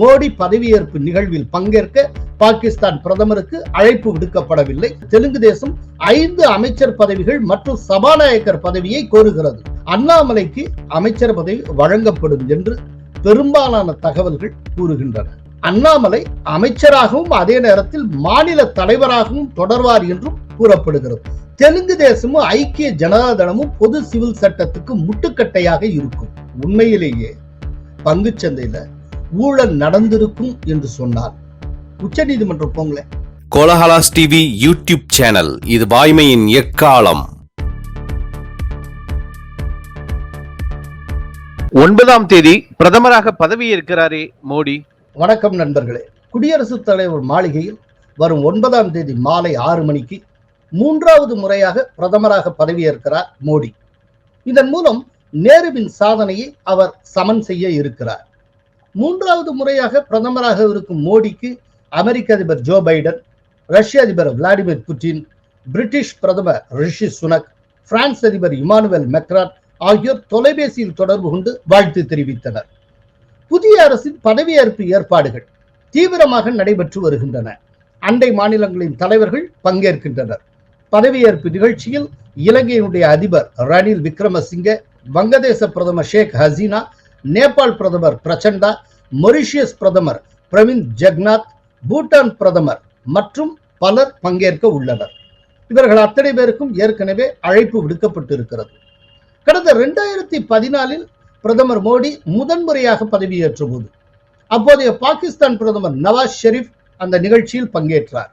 மோடி பதவியேற்பு நிகழ்வில் பங்கேற்க பாகிஸ்தான் பிரதமருக்கு அழைப்பு விடுக்கப்படவில்லை. தெலுங்கு தேசம் ஐந்து அமைச்சர் பதவிகள் மற்றும் சபாநாயகர் பதவியை கோருகிறது. அண்ணாமலைக்கு அமைச்சர் பதவி வழங்கப்படும் என்று பெரும்பாலான தகவல்கள் கூறுகின்றன. அண்ணாமலை அமைச்சராகவும் அதே நேரத்தில் மாநில தலைவராகவும் தொடர்வார் என்றும் கூறப்படுகிறது. தெலுங்கு தேசமும் ஐக்கிய ஜனதாதளமும் பொது சிவில் சட்டத்துக்கு முட்டுக்கட்டையாக இருக்கும். உண்மையிலேயே பங்குச் சந்தையில ஊழல் நடந்திருக்கும் என்று சொன்னால் உச்ச நீதிமன்றம் போங்களேன். கோலஹலாஸ் டிவி யூடியூப் சேனல் இது வாய்மையின் எக்காலம். ஒன்பதாம் தேதி பிரதமராக பதவியேற்கிறாரே மோடி. வணக்கம் நண்பர்களே. குடியரசுத் தலைவர் மாளிகையில் வரும் ஒன்பதாம் தேதி மாலை ஆறு மணிக்கு மூன்றாவது முறையாக பிரதமராக பதவியேற்கிறார் மோடி. இதன் மூலம் நேருவின் சாதனையை அவர் சமன் செய்ய இருக்கிறார். மூன்றாவது முறையாக பிரதமராக இருக்கும் மோடிக்கு அமெரிக்க அதிபர் ஜோ பைடன் ரஷ்ய அதிபர் விளாடிமிர் புட்டின் பிரிட்டிஷ் பிரதமர் ரிஷி சுனக் பிரான்ஸ் அதிபர் இமானுவேல் மெக்ரான் ஆகியோர் தொலைபேசியில் தொடர்பு கொண்டு வாழ்த்து தெரிவித்தனர். புதிய அரசின் பதவியேற்பு ஏற்பாடுகள் தீவிரமாக நடைபெற்று வருகின்றன. அண்டை மாநிலங்களின் தலைவர்கள் பங்கேற்கின்றனர். பதவியேற்பு நிகழ்ச்சியில் இலங்கையினுடைய அதிபர் ரணில் விக்ரமசிங்கே வங்கதேச பிரதமர் ஷேக் ஹசீனா நேபாள் பிரதமர் பிரச்சண்டா மொரிஷியஸ் பிரதமர் பிரவிந்த் ஜெகநாத் பூட்டான் பிரதமர் மற்றும் பலர் பங்கேற்க உள்ளனர். இவர்கள் அத்தனை பேருக்கும் ஏற்கனவே அழைப்பு விடுக்கப்பட்டிருக்கிறது. கடந்த இரண்டாயிரத்தி பதினாலில் பிரதமர் மோடி முதன்முறையாக பதவியேற்ற போது அப்போதைய பாகிஸ்தான் பிரதமர் நவாஸ் ஷெரீப் அந்த நிகழ்ச்சியில் பங்கேற்றார்.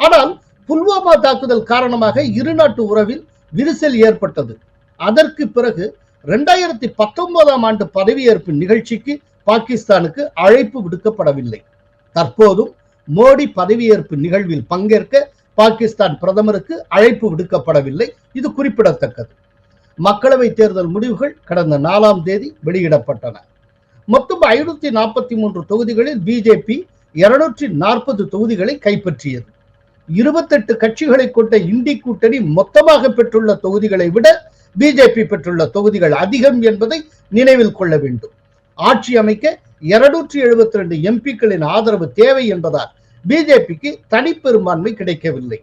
ஆனால் புல்வாமா தாக்குதல் காரணமாக இரு நாட்டு உறவில் விரிசல் ஏற்பட்டது. அதற்கு பிறகு ரெண்டாயிரத்தி பத்தொன்பதாம் ஆண்டு பதவியேற்பு நிகழ்ச்சிக்கு பாகிஸ்தானுக்கு அழைப்பு விடுக்கப்படவில்லை. தற்போதும் மோடி பதவியேற்பு நிகழ்வில் பங்கேற்க பாகிஸ்தான் பிரதமருக்கு அழைப்பு விடுக்கப்படவில்லை. இது குறிப்பிடத்தக்கது. மக்களவை தேர்தல் முடிவுகள் கடந்த நாலாம் தேதி வெளியிடப்பட்டன. மொத்தம் ஐநூத்தி நாற்பத்தி மூன்று தொகுதிகளில் பிஜேபி இருநூற்றி நாற்பது தொகுதிகளை கைப்பற்றியது. இருபத்தெட்டு கட்சிகளை கொண்ட இண்டி கூட்டணி மொத்தமாக பெற்றுள்ள தொகுதிகளை விட பிஜேபி பெற்றுள்ள தொகுதிகள் அதிகம் என்பதை நினைவில் கொள்ள வேண்டும். ஆட்சி அமைக்க இருநூற்றி எழுபத்தி ரெண்டு எம்பிக்களின் ஆதரவு தேவை என்பதால் பிஜேபிக்கு தனிப்பெரும்பான்மை கிடைக்கவில்லை.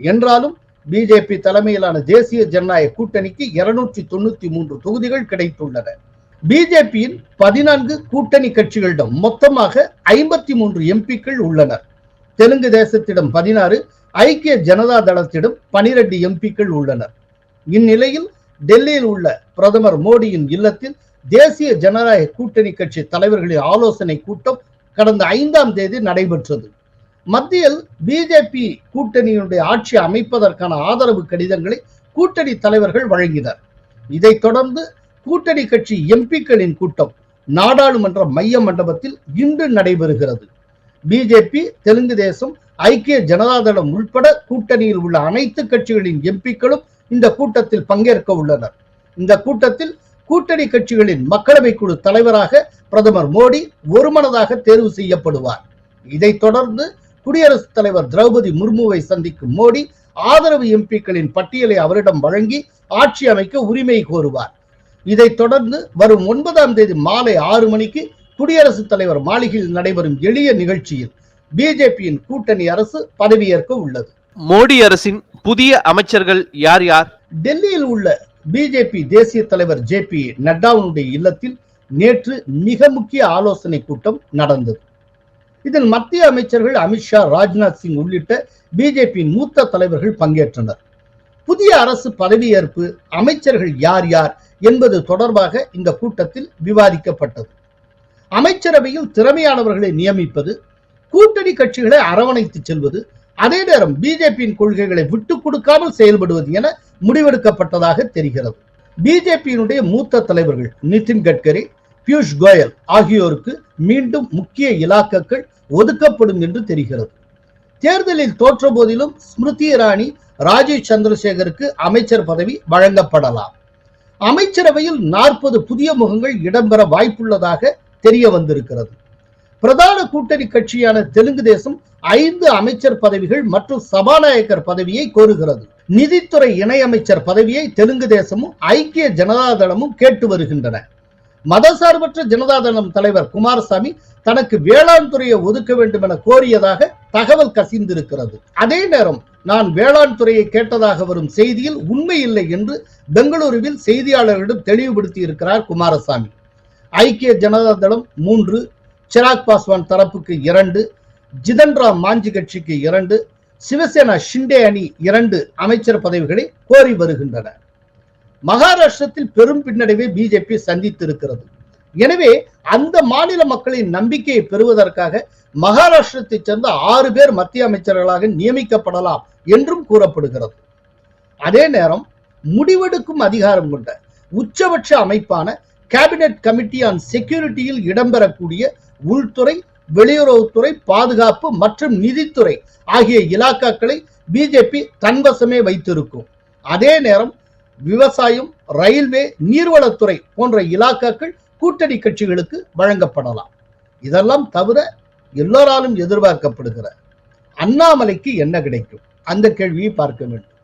என்றாலும் பிஜேபி தலைமையிலான தேசிய ஜனநாயக கூட்டணிக்கு இருநூற்றி தொண்ணூத்தி மூன்று தொகுதிகள் கிடைத்துள்ளன. பிஜேபியின் பதினான்கு கூட்டணி கட்சிகளிடம் மொத்தமாக ஐம்பத்தி மூன்று எம்பிக்கள் உள்ளனர். தெலுங்கு தேசத்திடம் பதினாறு ஐக்கிய ஜனதா தளத்திடம் பனிரெண்டு எம்பிக்கள் உள்ளனர். இந்நிலையில் டெல்லியில் உள்ள பிரதமர் மோடியின் இல்லத்தில் தேசிய ஜனநாயக கூட்டணி கட்சி தலைவர்களின் ஆலோசனை கூட்டம் கடந்த ஐந்தாம் தேதி நடைபெற்றது. மத்தியில் பிஜேபி கூட்டணியினுடைய ஆட்சி அமைப்பதற்கான ஆதரவு கடிதங்களை கூட்டணி தலைவர்கள் வழங்கினர். இதைத் தொடர்ந்து கூட்டணி கட்சி எம்பிக்களின் கூட்டம் நாடாளுமன்ற மைய மண்டபத்தில் இன்று நடைபெறுகிறது. பிஜேபி தெலுங்கு தேசம் ஐக்கிய ஜனதாதளம் உள்பட கூட்டணியில் உள்ள அனைத்து கட்சிகளின் எம்பிக்களும் இந்த கூட்டத்தில் பங்கேற்க உள்ளனர். இந்த கூட்டத்தில் கூட்டணி கட்சிகளின் மக்களவை குழு தலைவராக பிரதமர் மோடி ஒருமனதாக தேர்வு செய்யப்படுவார். இதைத் தொடர்ந்து குடியரசுத் தலைவர் திரௌபதி முர்முவை சந்திக்கும் மோடி ஆதரவு எம்பிக்களின் பட்டியலை அவரிடம் வழங்கி ஆட்சி அமைக்க உரிமை கோருவார். இதைத் தொடர்ந்து வரும் ஒன்பதாம் தேதி மாலை ஆறு மணிக்கு குடியரசுத் தலைவர் மாளிகையில் நடைபெறும் எளிய நிகழ்ச்சியில் பிஜேபியின் கூட்டணி அரசு பதவியேற்க உள்ளது. மோடி அரசின் புதிய அமைச்சர்கள் யார் யார்? டெல்லியில் உள்ள பிஜேபி தேசிய தலைவர் ஜே பி நட்டாவுடைய இல்லத்தில் நேற்று மிக முக்கிய ஆலோசனை கூட்டம் நடந்தது. இதில் மத்திய அமைச்சர்கள் அமித்ஷா ராஜ்நாத் சிங் உள்ளிட்ட பிஜேபியின் மூத்த தலைவர்கள் பங்கேற்றனர். புதிய அரசு பதவியேற்பு அமைச்சர்கள் யார் யார் என்பது தொடர்பாக இந்த கூட்டத்தில் விவாதிக்கப்பட்டது. அமைச்சரவையில் திறமையானவர்களை நியமிப்பது கூட்டணி கட்சிகளை அரவணைத்து செல்வது அதே நேரம் பிஜேபியின் கொள்கைகளை விட்டு கொடுக்காமல் செயல்படுவது என முடிவெடுக்கப்பட்டதாக தெரிகிறது. பிஜேபியினுடைய மூத்த தலைவர்கள் நிதின் கட்கரி பியூஷ் கோயல் ஆகியோருக்கு மீண்டும் முக்கிய இலாக்காக்கள் ஒதுக்கப்படும் என்று தெரிகிறது. தேர்தலில் தோற்ற போதிலும் ஸ்மிருதி இராணி ராஜீவ் சந்திரசேகருக்கு அமைச்சர் பதவி வழங்கப்படலாம். அமைச்சரவையில் நாற்பது புதிய முகங்கள் இடம்பெற வாய்ப்புள்ளதாக தெரிய வந்திருக்கிறது. பிரதான கூட்டணி கட்சியான தெலுங்கு தேசம் ஐந்து அமைச்சர் பதவிகள் மற்றும் சபாநாயகர் பதவியை கோருகிறது. நிதித்துறை இணையமைச்சர் பதவியை தெலுங்கு தேசமும் ஐக்கிய ஜனதாதளமும் கேட்டு வருகின்றன. மதசார்பற்ற ஜனதாதளம் தலைவர் குமாரசாமி தனக்கு வேளாண் துறையை ஒதுக்க வேண்டும் என கோரியதாக தகவல் கசிந்திருக்கிறது. அதே நேரம் நான் வேளாண் துறையை கேட்டதாக வரும் செய்தியில் உண்மை இல்லை என்று பெங்களூருவில் செய்தியாளர்களிடம் தெளிவுபடுத்தி இருக்கிறார் குமாரசாமி. ஐக்கிய ஜனதா தளம் மூன்று சிராக் பாஸ்வான் தரப்புக்கு இரண்டு ஜிதன் ராம் மாஞ்சி கட்சிக்கு இரண்டு சிவசேனா ஷிண்டே அணி இரண்டு அமைச்சர் பதவிகளை கோரி வருகின்றன. மகாராஷ்டிரத்தில் பெரும் பின்னடைவை பிஜேபி சந்தித்திருக்கிறது. எனவே அந்த மாநில மக்களின் நம்பிக்கையை பெறுவதற்காக மகாராஷ்டிரத்தை சேர்ந்த ஆறு பேர் மத்திய அமைச்சர்களாக நியமிக்கப்படலாம் என்றும் கூறப்படுகிறது. அதே நேரம் முடிவெடுக்கும் அதிகாரம் கொண்ட உச்சபட்ச அமைப்பான கேபினெட் கமிட்டி ஆன் செக்யூரிட்டியில் இடம்பெறக்கூடிய உள்துறை வெளியுறவுத்துறை பாதுகாப்பு மற்றும் நிதித்துறை ஆகிய இலாக்காக்களை பிஜேபி தன்வசமே வைத்திருக்கும். அதே நேரம் விவசாயம் ரயில்வே நீர்வளத்துறை போன்ற இலாக்காக்கள் கூட்டணி கட்சிகளுக்கு வழங்கப்படலாம். இதெல்லாம் தவிர எல்லோராலும் எதிர்பார்க்கப்படுகிற அண்ணாமலைக்கு என்ன கிடைக்கும்? அந்த கேள்வியை பார்க்க வேண்டும்.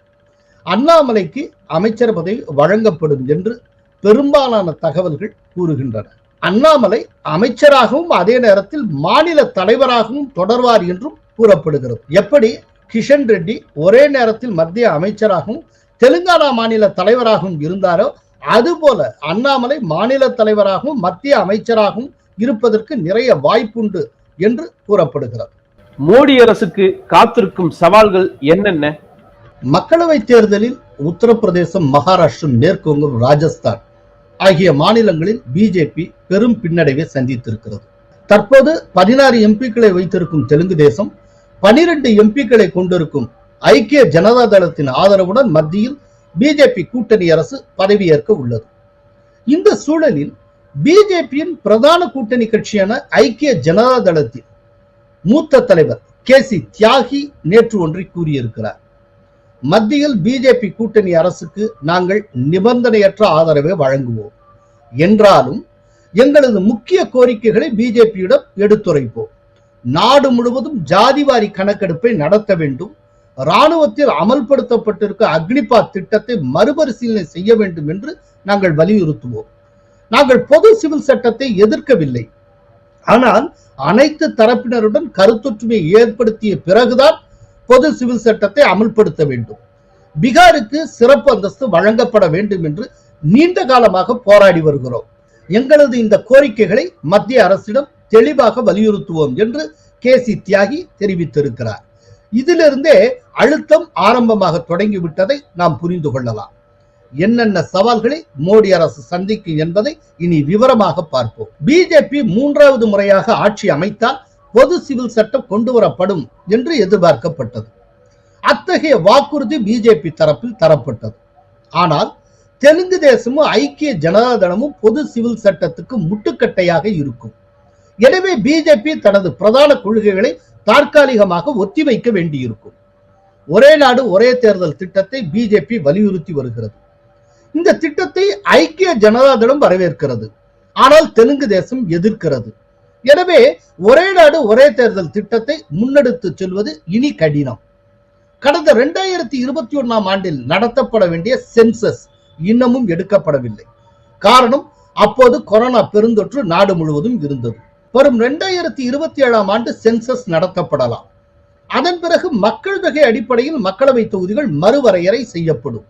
அண்ணாமலைக்கு அமைச்சர் பதவி வழங்கப்படும் என்று பெரும்பாலான தகவல்கள் கூறுகின்றன. அண்ணாமலை அமைச்சராகவும் அதே நேரத்தில் மாநில தலைவராகவும் தொடர்வார் என்றும் கூறப்படுகிறது. எப்படி? கிஷன் ரெட்டி ஒரே நேரத்தில் மத்திய அமைச்சராகவும் தெலுங்கானா மாநில தலைவராகவும் இருந்தாரோ அதுபோல அண்ணாமலை மாநில தலைவராகவும் மத்திய அமைச்சராகவும் இருப்பதற்கு நிறைய வாய்ப்புண்டு என்று கூறப்படுகிறது. மோடி அரசுக்கு காத்திருக்கும் சவால்கள் என்னென்ன? மக்களவை தேர்தலில் உத்தரப்பிரதேசம் மகாராஷ்டிரம் மேற்கு வங்கம் ராஜஸ்தான். ஆகிய மாநிலங்களில் பிஜேபி பெரும் பின்னடைவை சந்தித்திருக்கிறது. தற்போது பதினாறு எம்பிக்களை வைத்திருக்கும் தெலுங்கு தேசம் பனிரெண்டு எம்பிக்களை கொண்டிருக்கும் ஐக்கிய ஜனதா தளத்தின் ஆதரவுடன் மத்தியில் பிஜேபி கூட்டணி அரசு பதவியேற்க உள்ளது. இந்த சூழலில் பிஜேபியின் பிரதான கூட்டணி கட்சியான ஐக்கிய ஜனதா தளத்தின் மூத்த தலைவர் கே சி தியாகி நேற்று ஒன்றை கூறியிருக்கிறார். மத்தியில் பிஜேபி கூட்டணி அரசுக்கு நாங்கள் நிபந்தனையற்ற ஆதரவை வழங்குவோம். என்றாலும் எங்களது முக்கிய கோரிக்கைகளை பிஜேபியிடம் எடுத்துரைப்போம். நாடு முழுவதும் ஜாதிவாரி கணக்கெடுப்பை நடத்த வேண்டும். இராணுவத்தில் அமல்படுத்தப்பட்டிருக்க அக்னிபாத் திட்டத்தை மறுபரிசீலனை செய்ய வேண்டும் என்று நாங்கள் வலியுறுத்துவோம். நாங்கள் பொது சிவில் சட்டத்தை எதிர்க்கவில்லை. ஆனால் அனைத்து தரப்பினருடன் கருத்தொற்றுமையை ஏற்படுத்திய பிறகுதான் பொது சிவில் சட்டத்தை அமல்படுத்த வேண்டும். பீகாருக்கு சிறப்பு அந்தஸ்து வழங்கப்பட வேண்டும் என்று நீண்ட காலமாக போராடி வருகிறோம். எங்களது இந்த கோரிக்கைகளை மத்திய அரசிடம் தெளிவாக வலியுறுத்துவோம் என்று கே சி தியாகி தெரிவித்திருக்கிறார். இதிலிருந்தே அழுத்தம் ஆரம்பமாக தொடங்கிவிட்டதை நாம் புரிந்து கொள்ளலாம். என்னென்ன சவால்களை மோடி அரசு சந்திக்கும் என்பதை இனி விவரமாக பார்ப்போம். பிஜேபி மூன்றாவது முறையாக ஆட்சி அமைத்தால் பொது சிவில் சட்டம் கொண்டு வரப்படும் என்று எதிர்பார்க்கப்பட்டது. அத்தகைய வாக்குறுதி பிஜேபி தரப்பில் தரப்பட்டது. ஆனால் தெலுங்கு தேசமும் ஐக்கிய ஜனதாதளமும் பொது சிவில் சட்டத்துக்கு முட்டுக்கட்டையாக இருக்கும். எனவே பிஜேபி தனது பிரதான கொள்கைகளை தற்காலிகமாக ஒத்திவைக்க வேண்டியிருக்கும். ஒரே நாடு ஒரே தேர்தல் திட்டத்தை பிஜேபி வலியுறுத்தி வருகிறது. இந்த திட்டத்தை ஐக்கிய ஜனதாதளம் வரவேற்கிறது. ஆனால் தெலுங்கு தேசம் எதிர்க்கிறது. எனவே ஒரே நாடு ஒரே தேர்தல் திட்டத்தை முன்னெடுத்து செல்வது இனி கடினம். கடந்த இரண்டாயிரத்தி இருபத்தி ஒன்னாம் ஆண்டில் நடத்தப்பட வேண்டிய சென்சஸ் இன்னமும் எடுக்கப்படவில்லை. காரணம் அப்போது கொரோனா பெருந்தொற்று நாடு முழுவதும் இருந்தது. வரும் இரண்டாயிரத்தி இருபத்தி ஏழாம் ஆண்டு சென்சஸ் நடத்தப்படலாம். அதன் பிறகு மக்கள் தொகை அடிப்படையில் மக்களவை தொகுதிகள் மறுவரையறை செய்யப்படும்.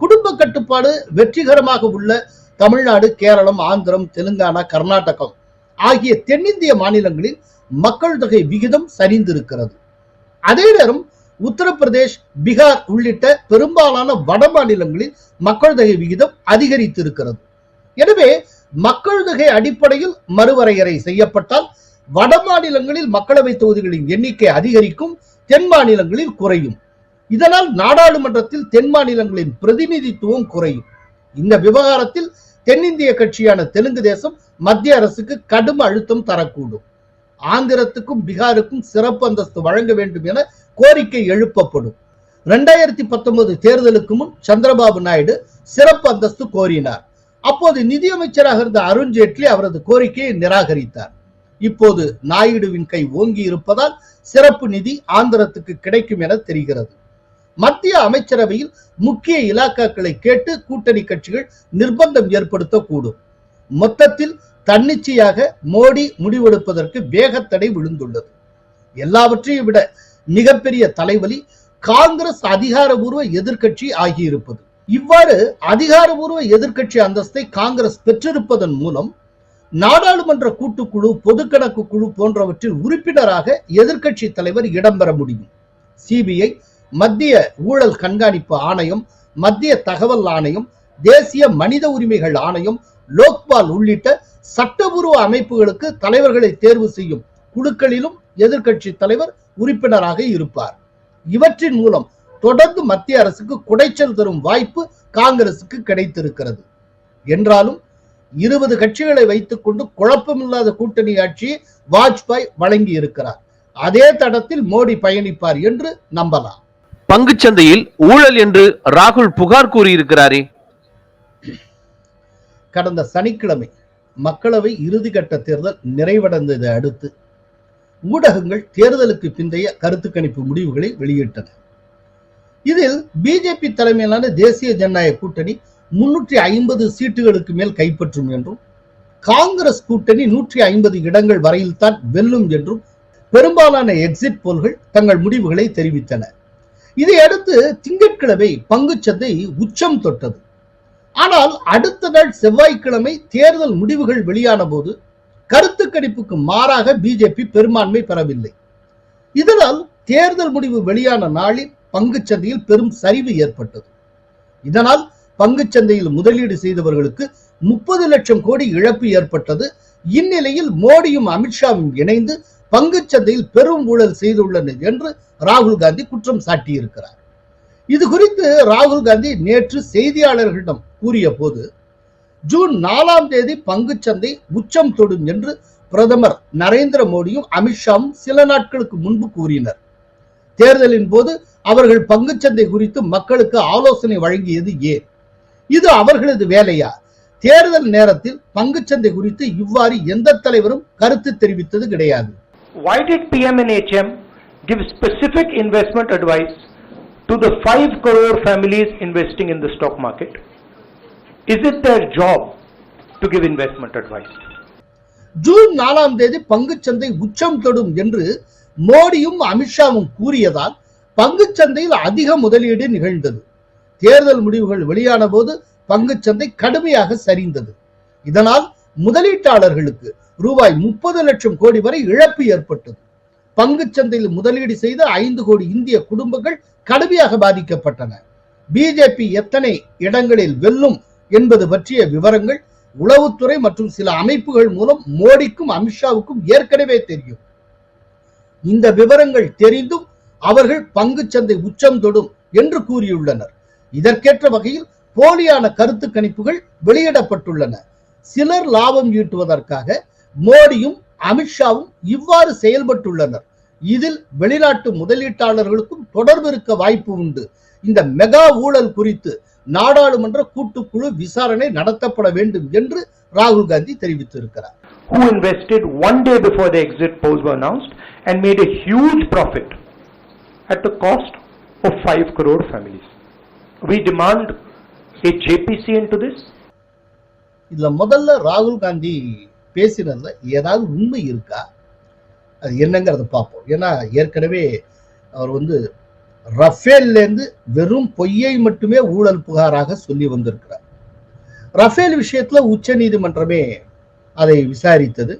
குடும்ப கட்டுப்பாடு வெற்றிகரமாக உள்ள தமிழ்நாடு கேரளம் ஆந்திரம் தெலுங்கானா கர்நாடகம் ஆகிய தென்னிந்திய மாநிலங்களில் மக்கள் தொகை விகிதம் சரிந்திருக்கிறது. அதே நேரம் உத்தரப்பிரதேஷ் பீகார் உள்ளிட்ட பெரும்பாலான வட மாநிலங்களில் மக்கள் தொகை விகிதம் அதிகரித்திருக்கிறது. எனவே மக்கள் தொகை அடிப்படையில் மறுவரையறை செய்யப்பட்டால் வட மாநிலங்களில் மக்களவை தொகுதிகளின் எண்ணிக்கை அதிகரிக்கும் தென் மாநிலங்களில் குறையும். இதனால் நாடாளுமன்றத்தில் தென் மாநிலங்களின் பிரதிநிதித்துவம் குறையும். இந்த விவகாரத்தில் தென்னிந்திய கட்சியான தெலுங்கு தேசம் மத்திய அரசுக்கு கடும் அழுத்தம் தரக்கூடும். ஆந்திரத்துக்கும் பீகாருக்கும் சிறப்பு அந்தஸ்து வழங்க வேண்டும் என கோரிக்கை எழுப்பப்படும். இரண்டாயிரத்தி பத்தொன்பது தேர்தலுக்கு முன் சந்திரபாபு நாயுடு சிறப்பு அந்தஸ்து கோரினார். அப்போது நிதியமைச்சராக இருந்த அருண் ஜேட்லி அவரது கோரிக்கையை நிராகரித்தார். இப்போது நாயுடுவின் கை ஓங்கி இருப்பதால் சிறப்பு நிதி ஆந்திரத்துக்கு கிடைக்கும் என தெரிகிறது. மத்திய அமைச்சரவையில் முக்கிய இலாக்காக்களை கேட்டு கூட்டணி கட்சிகள் நிர்பந்தம் ஏற்படுத்தக்கூடும். மொத்தத்தில் தன்னிச்சையாக மோடி முடிவெடுப்பதற்கு வேகத்தடை விழுந்துள்ளது. எல்லாவற்றையும் விட மிகப்பெரிய தலைவலி காங்கிரஸ் அதிகாரபூர்வ எதிர்கட்சி ஆகியிருப்பது. இவ்வாறு அதிகாரபூர்வ எதிர்கட்சி அந்தஸ்தை காங்கிரஸ் பெற்றிருப்பதன் மூலம் நாடாளுமன்ற கூட்டுக்குழு பொதுக்கணக்கு குழு போன்றவற்றில் உறுப்பினராக எதிர்க்கட்சி தலைவர் இடம்பெற முடியும். சிபிஐ மத்திய ஊழல் கண்காணிப்பு ஆணையம் மத்திய தகவல் ஆணையம் தேசிய மனித உரிமைகள் ஆணையம் லோக்பால் உள்ளிட்ட சட்டபூர்வ அமைப்புகளுக்கு தலைவர்களை தேர்வு செய்யும் குழுக்களிலும் எதிர்கட்சி தலைவர் உறுப்பினராக இருப்பார். இவற்றின் மூலம் தொடர்ந்து மத்திய அரசுக்கு குடைச்சல் தரும் வாய்ப்பு காங்கிரசுக்கு கிடைத்திருக்கிறது. என்றாலும் இருபது கட்சிகளை வைத்துக்கொண்டு குழப்பமில்லாத கூட்டணி ஆட்சியை வாஜ்பாய் வழங்கி இருக்கிறார் அதே தடத்தில் மோடி பயணிப்பார் என்று நம்பலாம். பங்குச்சந்தையில் ஊழல் என்று ராகுல் புகார் கூறியிருக்கிறாரே. கடந்த சனிக்கிழமை மக்களவை இறுதிக்கட்ட தேர்தல் நிறைவடைந்ததை அடுத்து ஊடகங்கள் தேர்தலுக்கு பிந்தைய கருத்து கணிப்பு முடிவுகளை வெளியிட்டன இதில் பிஜேபி தலைமையிலான தேசிய ஜனநாயக கூட்டணி முன்னூற்றி ஐம்பது சீட்டுகளுக்கு மேல் கைப்பற்றும் என்றும் காங்கிரஸ் கூட்டணி நூற்றி ஐம்பது இடங்கள் வரையில் தான் வெல்லும் என்றும் பெரும்பாலான எக்ஸிட் போல்கள் தங்கள் முடிவுகளை தெரிவித்தன. இதையடுத்து திங்கட்கிழமை பங்குச்சந்தை உச்சம் தொட்டது. ஆனால் அடுத்த நாள் செவ்வாய்க்கிழமை தேர்தல் முடிவுகள் வெளியான போது கருத்து கணிப்புக்கு மாறாக பிஜேபி பெரும்பான்மை பெறவில்லை. இதனால் தேர்தல் முடிவு வெளியான நாளில் பங்குச்சந்தையில் பெரும் சரிவு ஏற்பட்டது. இதனால் பங்குச்சந்தையில் முதலீடு செய்தவர்களுக்கு முப்பது லட்சம் கோடி இழப்பு ஏற்பட்டது. இந்நிலையில் மோடியும் அமித்ஷாவும் இணைந்து பங்குச்சந்தையில் பெரும் ஊழல் செய்துள்ளனர் என்று ராகுல் காந்தி குற்றம் சாட்டியிருக்கிறார். இது குறித்து ராகுல் காந்தி நேற்று செய்தியாளர்களிடம் கூறிய போது ஜூன் நாலாம் தேதி பங்குச்சந்தை உச்சம் தொடும் என்று பிரதமர் நரேந்திர மோடியும் அமித்ஷாவும் சில நாட்களுக்கு முன்பு கூறினர். தேர்தலின் போது அவர்கள் பங்குச்சந்தை குறித்து மக்களுக்கு ஆலோசனை வழங்கியது ஏன்? இது அவர்களது வேலையா? தேர்தல் நேரத்தில் பங்குச்சந்தை குறித்து இவ்வாறு எந்த தலைவரும் கருத்து தெரிவித்தது கிடையாது. Why did PMNHM give specific investment advice to the 5 crore families investing in the stock market? Is it their job to give investment advice? June நாலாம் தேதி பங்குச்சந்தை உச்சம் தொடும் என்று மோடியும் அமித்ஷாவும் கூறியதால் பங்குச்சந்தையில் அதிக முதலீடு நிகழ்ந்தது தேர்தல் முடிவுகள் வெளியான போது பங்குச்சந்தை கடுமையாக சரிந்தது இதனால் முதலீட்டாளர்களுக்கு ரூபாய் முப்பது லட்சம் கோடி வரை இழப்பு ஏற்பட்டது. பங்குச்சந்தையில் முதலீடு செய்த ஐந்து கோடி இந்திய குடும்பங்கள் கடுமையாக பாதிக்கப்பட்டன. பிஜேபி எத்தனை இடங்களில் வெல்லும் என்பது பற்றிய விவரங்கள் உளவுத்துறை மற்றும் சில அமைப்புகள் மூலம் மோடிக்கும் அமித்ஷாவுக்கும் ஏற்கனவே தெரியும். இந்த விவரங்கள் தெரிந்தும் அவர்கள் பங்குச்சந்தை உச்சம் தொடும் என்று கூறியுள்ளனர். இதற்கேற்ற வகையில் போலியான கருத்து கணிப்புகள் வெளியிடப்பட்டுள்ளன. சிலர் லாபம் ஈட்டுவதற்காக மோடியும் அமித்ஷாவும் இவ்வாறு செயல்பட்டுள்ளனர் இதில் வெளிநாட்டு முதலீட்டாளர்களுக்கும் தொடர்பு இருக்க வாய்ப்பு உண்டு இந்த மெகா ஊழல் குறித்து நாடாளுமன்ற கூட்டுக்குழு விசாரணை நடத்தப்பட வேண்டும் என்று ராகுல் காந்தி தெரிவித்திருக்கிறார் Who invested one day before the exit polls were announced and made a huge profit at the cost of 5 crore families. We demand a JPC into this. இதுல முதல்ல ராகுல் காந்தி பேசினதுல ஏதாவது உண்மை இருக்கா? அது என்னங்கிறத பார்ப்போம். ஏன்னா ஏற்கனவே அவர் வந்து ரஃபேல்ல இருந்து வெறும் பொய்யை மட்டுமே ஊழல் புகாராக சொல்லி வந்திருக்கிறார். ரஃபேல் விஷயத்துல உச்ச நீதிமன்றமே அதை விசாரித்தது.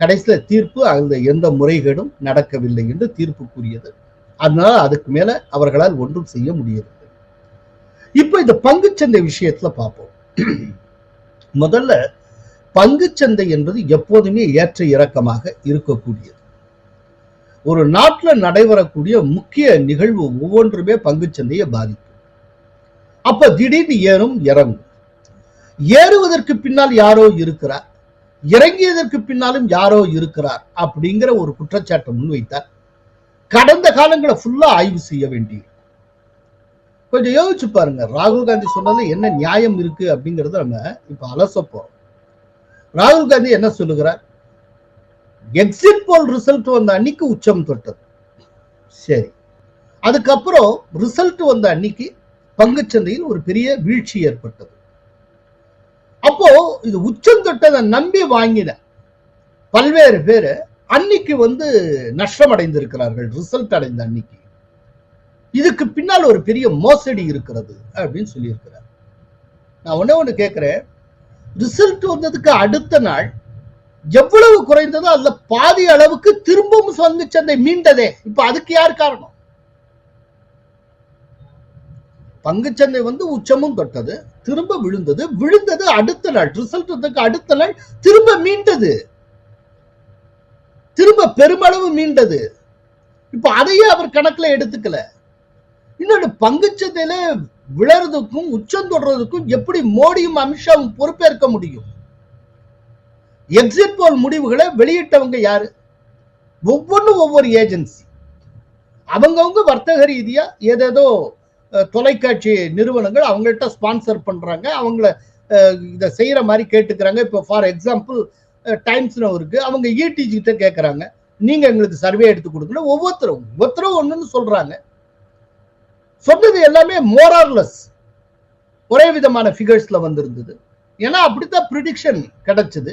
கடைசியில தீர்ப்பு அந்த எந்த முறைகேடும் நடக்கவில்லை என்று தீர்ப்பு கூறியது. அதனால அதுக்கு மேல அவர்களால் ஒன்றும் செய்ய முடியவில்லை. இப்ப இந்த பங்குச்சந்தை விஷயத்துல பார்ப்போம். முதல்ல பங்குச்சந்தை என்பது எப்போதுமே ஏற்ற இறக்கமாக இருக்கக்கூடியது. ஒரு நாட்டில் நடைபெறக்கூடிய முக்கிய நிகழ்வு ஒவ்வொன்றுமே பங்குச்சந்தையை பாதிக்கும். அப்ப திடீர்னு ஏறும் இறங்கும். ஏறுவதற்கு பின்னால் யாரோ இருக்கிறார். இறங்கியதற்கு பின்னாலும் யாரோ இருக்கிறார் அப்படிங்கிற ஒரு குற்றச்சாட்டை முன்வைத்தார். கடந்த காலங்களை ஃபுல்லா ஆய்வு செய்ய வேண்டியது கொஞ்சம் யோசிச்சு பாருங்க. ராகுல் காந்தி சொன்னதுல என்ன நியாயம் இருக்கு அப்படிங்கறத நம்ம இப்ப அலச போறோம். ராகுல் காந்தி என்ன சொல்லுகிறார்? எக்ஸிட் போல் ரிசல்ட் வந்த அன்னைக்கு உச்சம் தொட்டது. சரி. அதுக்கப்புறம் ரிசல்ட் வந்த அன்னைக்கு பங்குச்சந்தையில் ஒரு பெரிய வீழ்ச்சி ஏற்பட்டது. அப்போ இது உச்சம் தொட்டதை நம்பி வாங்கின பல்வேறு பேர் அன்னைக்கு வந்து நஷ்டம் அடைந்திருக்கிறார்கள் ரிசல்ட் அடைந்த அன்னைக்கு. இதுக்கு பின்னால் ஒரு பெரிய மோசடி இருக்கிறது அப்படின்னு சொல்லியிருக்கிறார். நான் ஒன்னே ஒன்று கேட்குறேன். ரிசல்ட் வந்ததுக்கு அடுத்த நாள் எவ்வளவு குறைந்ததோ அதுல பாதி அளவுக்கு திரும்பவும் பங்கு சந்தை மீண்டதே. இப்ப அதுக்கு யார் காரணம்? பங்குச்சந்தை வந்து உச்சமும் தொட்டது திரும்ப விழுந்தது விழுந்தது அடுத்த நாள். ரிசல்ட் வந்ததுக்கு அடுத்த நாள் திரும்ப மீண்டது. திரும்ப பெருமளவு மீண்டது. இப்ப அதையே அவர் கணக்குல எடுத்துக்கல. இன்னொன்னு பங்குச்சந்தையில விளறதுக்கும் உச்சம் தொடர்றதுக்கும் எப்படி மோடியும் அமித்ஷாவும் பொறுப்பேற்க முடியும்? எக்ஸிட் போல் முடிவுகளை வெளியிட்டவங்க யாரு? ஒவ்வொன்றும் ஒவ்வொரு ஏஜென்சி அவங்கவுங்க வர்த்தக ரீதியா ஏதேதோ தொலைக்காட்சி நிறுவனங்கள் அவங்கள்ட்ட ஸ்பான்சர் பண்றாங்க. அவங்கள அஹ், இதை செய்யற மாதிரி கேட்டுக்கிறாங்க. இப்போ ஃபார் எக்ஸாம்பிள் டைம்ஸ்னு இருக்கு. அவங்க இடிஜி கிட்ட கேட்கறாங்க நீங்க எங்களுக்கு சர்வே எடுத்து கொடுக்கணும். ஒவ்வொருத்தரும் ஒவ்வொருத்தரும் ஒண்ணுன்னு சொல்றாங்க. சொன்னது எல்லாமே மோரார்லெஸ் ஒரே விதமான ஃபிகர்ஸ்ல வந்திருந்தது. ஏன்னா அப்படித்தான் ப்ரிடிக்ஷன் கிடைச்சது.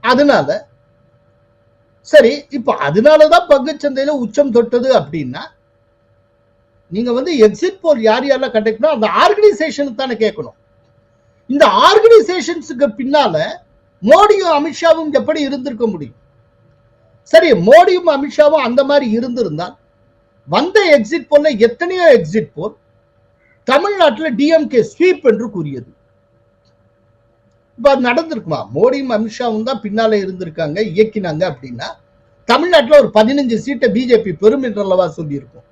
அதனால சரி இப்ப அதனாலதான் பங்குச்சந்தையில உச்சம் தொட்டது அப்படின்னா நீங்க வந்து எக்ஸிட் போல் யார் யாரெல்லாம் கண்டக்ட் அந்த ஆர்கனைசேஷனுக்கு தானே கேட்கணும். இந்த ஆர்கனைசேஷன்ஸுக்கு பின்னால மோடியும் அமித்ஷாவும் எப்படி இருந்திருக்க முடியும்? சரி மோடியும் அமித்ஷாவும் அந்த மாதிரி இருந்திருந்தால் வந்த எக்ஸிட் போல்ல எத்தனையோ எக்ஸிட் போல் தமிழ்நாட்டில் டிஎம்கே ஸ்வீப் என்று கூறியது. அது நடந்திருக்குமா? மோடியும் அமித்ஷாவும் தான் பின்னாலே இருந்திருக்காங்க இயக்கினாங்க அப்படின்னா தமிழ்நாட்டில் ஒரு பதினஞ்சு சீட்டை பிஜேபி பெறும் என்றல்லவா சொல்லியிருக்கோம்.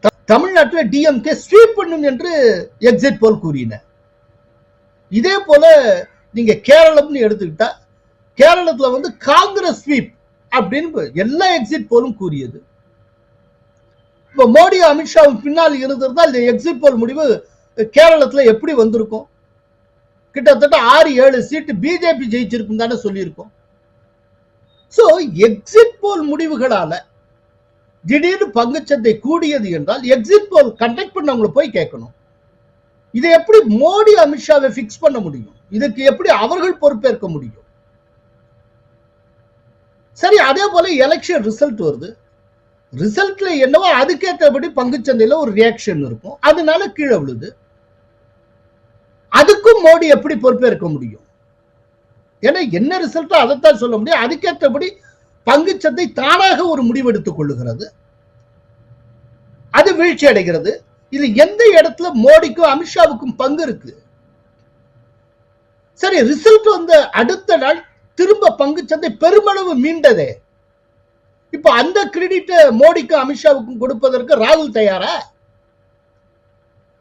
த- தமிழ்நாட்டில் டிஎம்கே ஸ்வீப் பண்ணும் என்று எக்ஸிட் போல் கூறின. இதே போல நீங்க கேரளம்னு எடுத்துக்கிட்டா கேரளத்துல வந்து காங்கிரஸ் ஸ்வீப் அப்படின்னு எல்லா எக்ஸிட் போலும் கூறியது. இப்ப மோடி அமித்ஷாவும் பின்னால் இருந்திருந்தால் இந்த எக்ஸிட் போல் முடிவு கேரளத்துல எப்படி வந்திருக்கும்? கிட்டத்தட்ட ஆறு ஏழு சீட்டு பிஜேபி ஜெயிச்சிருக்கும் தானே சொல்லியிருக்கோம். சோ எக்ஸிட் போல் முடிவுகளால திடீர்னு பங்குச்சந்தை கூடியது என்றால் எக்ஸிட் போல் கண்டக்ட் பண்ணவங்களை போய் கேட்கணும். இதை எப்படி மோடி அமித்ஷாவை பிக்ஸ் பண்ண முடியும்? இதுக்கு எப்படி அவர்கள் பொறுப்பேற்க முடியும்? சரி அதே போல எலெக்ஷன் ரிசல்ட் வருது. ரிசல்ட்ல என்னவோ அதுக்கேற்றபடி பங்குச்சந்தையில ஒரு ரியாக்ஷன் இருக்கும். அதனால கீழே விழுது. அதுக்கும் மோடி எப்படி பொறுப்பேற்க முடியும்? ஏன்னா என்ன ரிசல்ட்டோ அதைத்தான் சொல்ல முடியும். அதுக்கேற்றபடி பங்குச்சந்தை தானாக ஒரு முடிவெடுத்துக் கொள்ளுகிறது. அது வீழ்ச்சி அடைகிறது. இது எந்த இடத்துல மோடிக்கும் அமித்ஷாவுக்கும் பங்கு இருக்கு? சரி ரிசல்ட் வந்த அடுத்த நாள் திரும்ப பங்கு சந்தை பெருமளவு மீண்டதே. இப்ப அந்த கிரெடிட் மோடிக்கும் அமித்ஷாவுக்கும் கொடுப்பதற்கு ராகுல் தயாரா?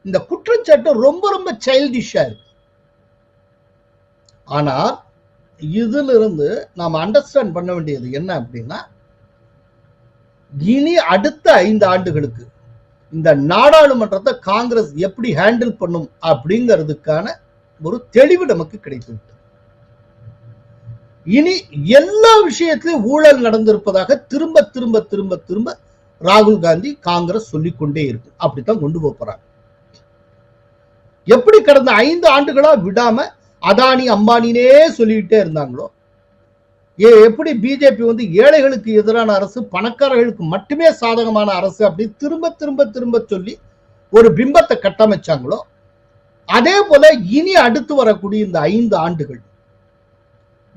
இந்த குற்றச்சாட்டு ரொம்ப ரொம்ப சைல்டிஷா இருக்கு. ஆனா இதுல இருந்து நாம அண்டர்ஸ்டாண்ட் பண்ண வேண்டியது என்ன அப்படின்னா இனி அடுத்த ஐந்து ஆண்டுகளுக்கு இந்த நாடாளுமன்றத்தை காங்கிரஸ் எப்படி ஹேண்டில் பண்ணும் அப்படிங்கிறதுக்கான ஒரு தெளிவு நமக்கு கிடைத்தது. இனி எல்லா விஷயத்திலும் ஊழல் நடந்திருப்பதாக திரும்ப திரும்ப திரும்ப திரும்ப ராகுல் காந்தி காங்கிரஸ் சொல்லிக்கொண்டே இருக்கு. அப்படித்தான் கொண்டு போறாங்க எப்படி கடந்த ஐந்து ஆண்டுகளா விடாம அதானி அம்பானினே சொல்லிக்கிட்டே இருந்தாங்களோ? ஏ எப்படி பிஜேபி வந்து ஏழைகளுக்கு எதிரான அரசு பணக்காரர்களுக்கு மட்டுமே சாதகமான அரசு அப்படின்னு திரும்ப திரும்ப திரும்ப சொல்லி ஒரு பிம்பத்தை கட்டமைச்சாங்களோ? அதே போல இனி அடுத்து வரக்கூடிய இந்த ஐந்து ஆண்டுகள்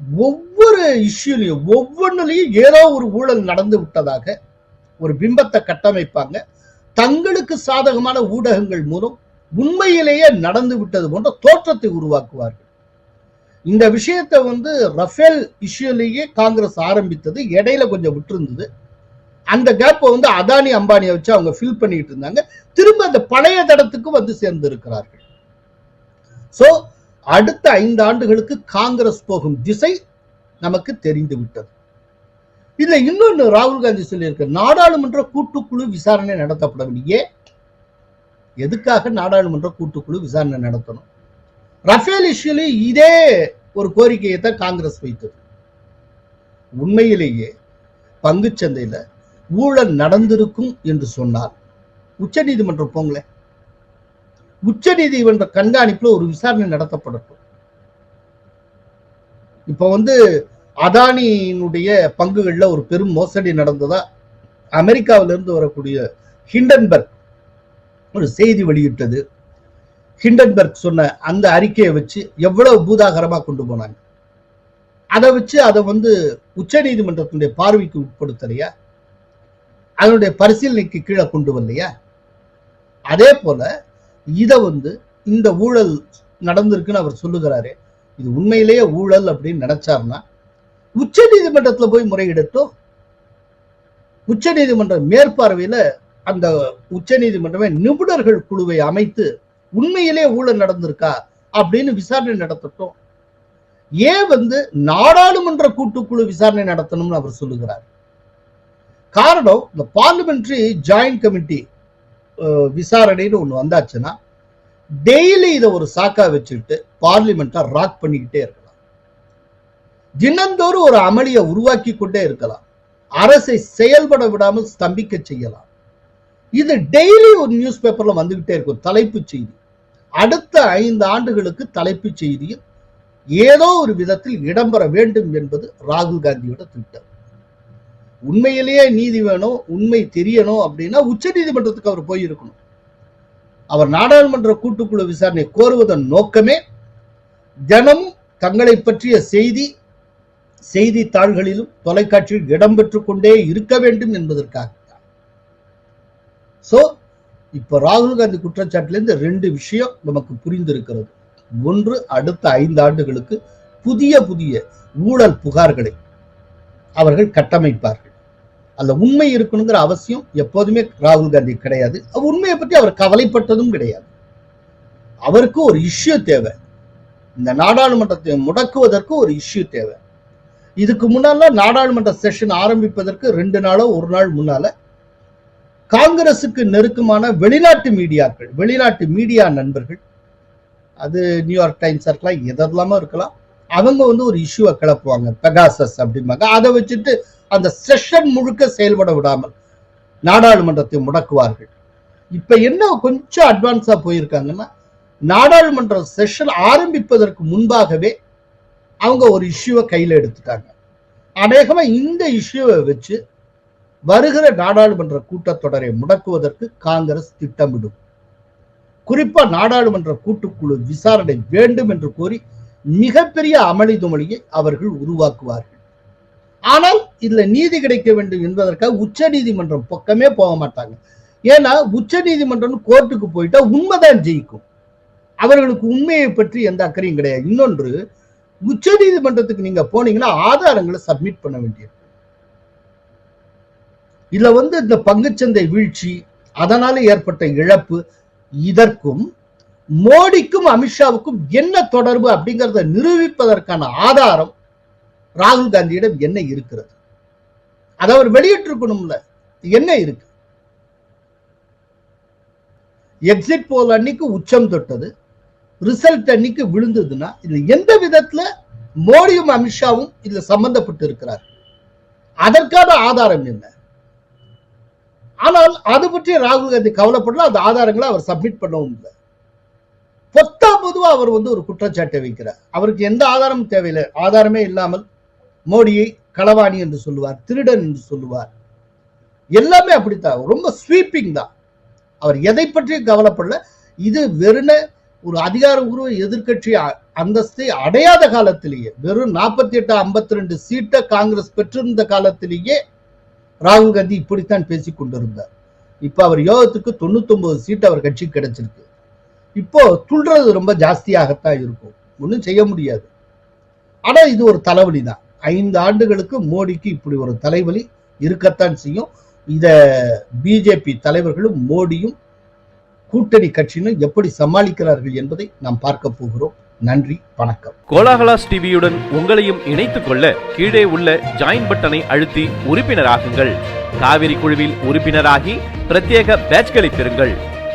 ஒவ்வொரு இஷ்யூலையும் ஒவ்வொன்றுலையும் ஏதோ ஒரு ஊழல் நடந்து விட்டதாக ஒரு பிம்பத்தை கட்டமைப்பாங்க. தங்களுக்கு சாதகமான ஊடகங்கள் மூலம் உண்மையிலேயே நடந்து விட்டது போன்ற தோற்றத்தை உருவாக்குவார்கள். இந்த விஷயத்தை வந்து ரஃபேல் இஷ்யூலேயே காங்கிரஸ் ஆரம்பித்தது இடையில கொஞ்சம் விட்டுருந்தது. அந்த கேப்பை வந்து அதானி அம்பானியை வச்சு அவங்க ஃபில் பண்ணிட்டு இருந்தாங்க. திரும்ப அந்த பழைய தடத்துக்கு வந்து சேர்ந்து இருக்கிறார்கள் சோ அடுத்த ஐந்து ஆண்டுகளுக்கு காங்கிரஸ் போகும் திசை நமக்கு தெரிந்து விட்டது. இதுல இன்னொன்னு ராகுல் காந்தி சொல்லியிருக்க நாடாளுமன்ற கூட்டுக்குழு விசாரணை நடத்தப்பட வேண்டிய எதுக்காக நாடாளுமன்ற கூட்டுக்குழு விசாரணை நடத்தணும்? ரஃபேல் இஷ்யூல இதே ஒரு கோரிக்கையை தான் காங்கிரஸ் வைத்தது. உண்மையிலேயே பங்குச்சந்தையில ஊழல் நடந்திருக்கும் என்று சொன்னால் உச்சநீதிமன்றம் போங்களேன். உச்சநீதிமன்ற கண்காணிப்புல ஒரு விசாரணை நடத்தப்படட்டும். இப்போ வந்து அதானியினுடைய பங்குகள்ல ஒரு பெரும் மோசடி நடந்ததா அமெரிக்காவிலிருந்து வரக்கூடிய ஹிண்டன்பர்க் ஒரு செய்தி வெளியிட்டது. ஹிண்டன்பர்க் சொன்ன அந்த அறிக்கையை வச்சு எவ்வளவு பூதாகரமா கொண்டு போனாங்க. அதை வச்சு அதை வந்து உச்ச நீதிமன்றத்தினுடைய பார்வைக்கு உட்படுத்தலையா? அதனுடைய பரிசீலனைக்கு கீழே கொண்டு வரலையா? அதே போல இத வந்து இந்த ஊழல் நடந்திருக்குன்னு அவர் சொல்லுகிறாரு இது உண்மையிலேயே ஊழல் அப்படின்னு நினைச்சாருன்னா உச்ச நீதிமன்றத்துல போய் முறையிடட்டும். உச்ச நீதிமன்ற மேற்பார்வையில அந்த உச்ச நீதிமன்றமே நிபுணர்கள் குழுவை அமைத்து உண்மையிலே ஊழல் நடந்திருக்கா அப்படின்னு விசாரணை நடத்தட்டும். ஏன் வந்து நாடாளுமன்ற கூட்டுக்குழு விசாரணை நடத்தணும்னு அவர் சொல்லுகிறார். காரணம் இந்த பார்லிமெண்ட்ரி ஜாயிண்ட் கமிட்டி விசாரணைன்னு ஒன்று வந்தாச்சுன்னா டெய்லி இதை ஒரு சாக்கா வச்சுக்கிட்டு பார்லிமெண்ட்டை ராக் பண்ணிக்கிட்டே இருக்கலாம். தினந்தோறும் ஒரு அமளியை உருவாக்கி கொண்டே இருக்கலாம். அரசை செயல்பட விடாமல் ஸ்தம்பிக்க செய்யலாம். இது டெய்லி ஒரு நியூஸ் பேப்பர்ல வந்துகிட்டே இருக்கும் தலைப்பு செய்தி. அடுத்த ஐந்து ஆண்டுகளுக்கு தலைப்பு செய்தியில் ஏதோ ஒரு விதத்தில் இடம்பெற வேண்டும் என்பது ராகுல் காந்தியோட திட்டம். உண்மையிலேயே நீதி வேணும் உண்மை தெரியணும் அப்படின்னா உச்ச நீதிமன்றத்துக்கு அவர் போயிருக்கணும். அவர் நாடாளுமன்ற கூட்டுக்குழு விசாரணை கோருவதன் நோக்கமே தினம் தங்களை பற்றிய செய்தி செய்தித்தாள்களிலும் தொலைக்காட்சியில் இடம்பெற்றுக் கொண்டே இருக்க வேண்டும் என்பதற்காக. சோ இப்ப ராகுல் காந்தி குற்றச்சாட்டிலிருந்து ரெண்டு விஷயம் நமக்கு புரிந்திருக்கிறது. ஒன்று அடுத்த ஐந்து ஆண்டுகளுக்கு புதிய புதிய ஊழல் புகார்களை அவர்கள் கட்டமைப்பார்கள். அந்த உண்மை இருக்கணுங்கிற அவசியம் எப்போதுமே ராகுல் காந்தி கிடையாது. உண்மையை பற்றி அவர் கவலைப்பட்டதும் கிடையாது. அவருக்கு ஒரு இஷ்யூ தேவை. இந்த நாடாளுமன்றத்தை முடக்குவதற்கு ஒரு இஷ்யூ தேவை. இதுக்கு முன்னால நாடாளுமன்ற செஷன் ஆரம்பிப்பதற்கு ரெண்டு நாளோ ஒரு நாள் முன்னால காங்கிரசுக்கு நெருக்கமான வெளிநாட்டு மீடியாக்கள் வெளிநாட்டு மீடியா நண்பர்கள் அது நியூயார்க் டைம்ஸ் இருக்கலாம் எதெல்லாமோ இருக்கலாம். அவங்க வந்து ஒரு இஷ்யூவை கிளப்புவாங்க. பெகாசஸ் அப்படிம்பாங்க. அதை வச்சுட்டு அந்த செஷன் முழுக்க செயல்பட விடாமல் நாடாளுமன்றத்தை முடக்குவார்கள். இப்ப என்ன கொஞ்சம் அட்வான்ஸா போயிருக்காங்கன்னா நாடாளுமன்ற செஷன் ஆரம்பிப்பதற்கு முன்பாகவே அவங்க ஒரு இஷ்யூவை கையில எடுத்துட்டாங்க. அநேகமா இந்த இஷ்யூவை வச்சு வருகிற நாடாளுமன்ற கூட்டத்தொடரை முடக்குவதற்கு காங்கிரஸ் திட்டமிடும். குறிப்பா நாடாளுமன்ற கூட்டுக்குழு விசாரணை வேண்டும் என்று கோரி மிகப்பெரிய அமளி துமளியை அவர்கள் உருவாக்குவார்கள். ஆனால் இதுல நீதி கிடைக்க வேண்டும் என்பதற்காக உச்ச நீதிமன்றம் பக்கமே போக மாட்டாங்க. ஏன்னா உச்ச நீதிமன்றம் கோர்ட்டுக்கு போயிட்டா உண்மைதான் ஜெயிக்கும். அவர்களுக்கு உண்மையை பற்றி எந்த அக்கறையும் கிடையாது. இன்னொன்று உச்ச நீதிமன்றத்துக்கு நீங்க போனீங்கன்னா ஆதாரங்களை சப்மிட் பண்ண வேண்டியது இதுல வந்து இந்த பங்குச்சந்தை வீழ்ச்சி அதனால ஏற்பட்ட இழப்பு இதற்கும் மோடிக்கும் அமித்ஷாவுக்கும் என்ன தொடர்பு அப்படிங்கறத நிரூபிப்பதற்கான ஆதாரம் ராகுல் காந்தியிடம் என்ன இருக்கிறது? அதை அவர் வெளியிட்டிருக்கணும்ல. என்ன இருக்கு? எக்ஸிட் போல் அன்னைக்கு உச்சம் தொட்டது. ரிசல்ட் அன்னைக்கு விழுந்ததுன்னா இது எந்த விதத்துல மோடியும் அமித்ஷாவும் இதுல சம்பந்தப்பட்டு இருக்கிறார்? அதற்கான ஆதாரம் என்ன? ஆனால் அது பற்றி ராகுல் காந்தி கவலைப்படல அந்த ஆதாரங்களை அவர் சப்மிட் பண்ணவும் இல்லை. பொத்தா பொதுவா அவர் வந்து ஒரு குற்றச்சாட்டை வைக்கிறார். அவருக்கு எந்த ஆதாரமும் தேவையில்லை. ஆதாரமே இல்லாமல் மோடியை களவாணி என்று சொல்லுவார் திருடன் என்று சொல்லுவார். எல்லாமே அப்படித்தான். ரொம்ப ஸ்வீப்பிங் தான். அவர் எதை பற்றியும் கவலைப்படல. இது வெறுன ஒரு அதிகாரபூர்வ எதிர்கட்சி அ- அந்தஸ்தை அடையாத காலத்திலேயே வெறும் நாற்பத்தி எட்டு ஐம்பத்தி ரெண்டு சீட்டை காங்கிரஸ் பெற்றிருந்த காலத்திலேயே ராகுல் காந்தி இப்படித்தான் பேசிக் கொண்டிருந்தார். இப்ப அவர் யோகத்துக்கு தொண்ணூத்தொன்பது சீட் அவர் கட்சிக்கு கிடைச்சிருக்கு. இப்போ துள்றது ரொம்ப ஜாஸ்தியாகத்தான் இருக்கும். ஒன்றும் செய்ய முடியாது. ஆனா இது ஒரு தலைவலி தான் ஐந்து ஆண்டுகளுக்கு மோடிக்கு இப்படி ஒரு தலைவலி இருக்கத்தான் செய்யும். இத பிஜேபி தலைவர்களும் மோடியும் கூட்டணி கட்சியினும் எப்படி சமாளிக்கிறார்கள் என்பதை நாம் பார்க்க போகிறோம். நன்றி வணக்கம். கோலாகலாஸ் டிவியுடன் உங்களையும் இணைத்துக் கொள்ள கீழே உள்ள ஜாயின் பட்டனை அழுத்தி உறுப்பினராகுங்கள். காவிரி குழுவில் உறுப்பினராகி பிரத்யேக பேட்ச்களை பெறுங்கள்.